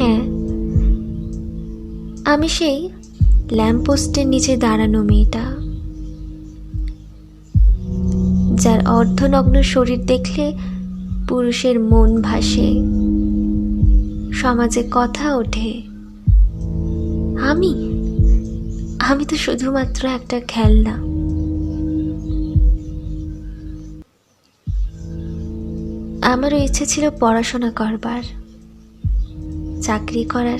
হ্যাঁ আমি সেই ল্যাম্পপোস্টের নিচে দাঁড়ানো মেয়েটা, যার অর্ধনগ্ন শরীর দেখলে পুরুষের মন ভাসে, সমাজে কথা ওঠে। আমি আমি তো শুধুমাত্র একটা খেলনা। আমারও ইচ্ছে ছিল পড়াশোনা করবার। চাকরি করার।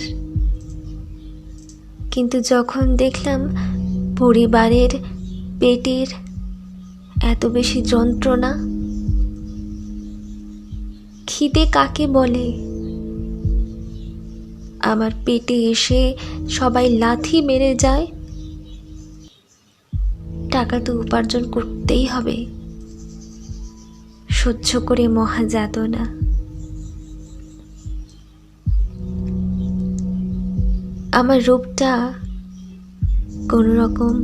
কিন্তু যখন দেখলাম পরিবারের পেটের এত বেশি যন্ত্রণা, খিদে কাকে বলে? আমার পেটে এসে সবাই লাথি মেরে যায়। টাকা তো উপার্জন করতেই হবে। সহ্য করে মহা আমার রূপটা কোনো রকম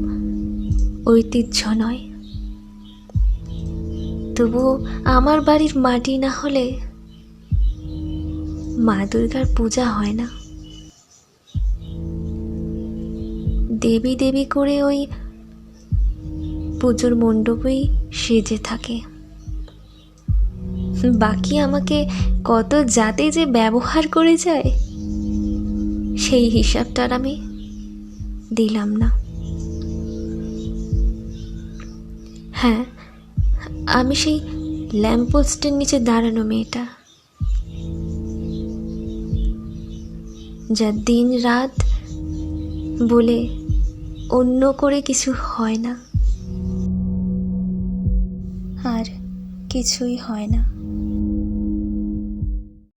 ঐতিহ্য নয়। তবু আমার বাড়ির মাটি না হলে মা দুর্গার পূজা হয় না। দেবী দেবী করে ওই পুজোর মণ্ডপেই সেজে থাকে। বাকি আমাকে কত জাতে যে ব্যবহার করে যায় সেই হিসাবটা আর আমি দিলাম না। হ্যাঁ আমি সেই ল্যাম্পপোস্টের নিচে দাঁড়ানো মেয়েটা। যা দিন রাত বলে অন্য করে কিছু হয় না। আর কিছুই হয় না।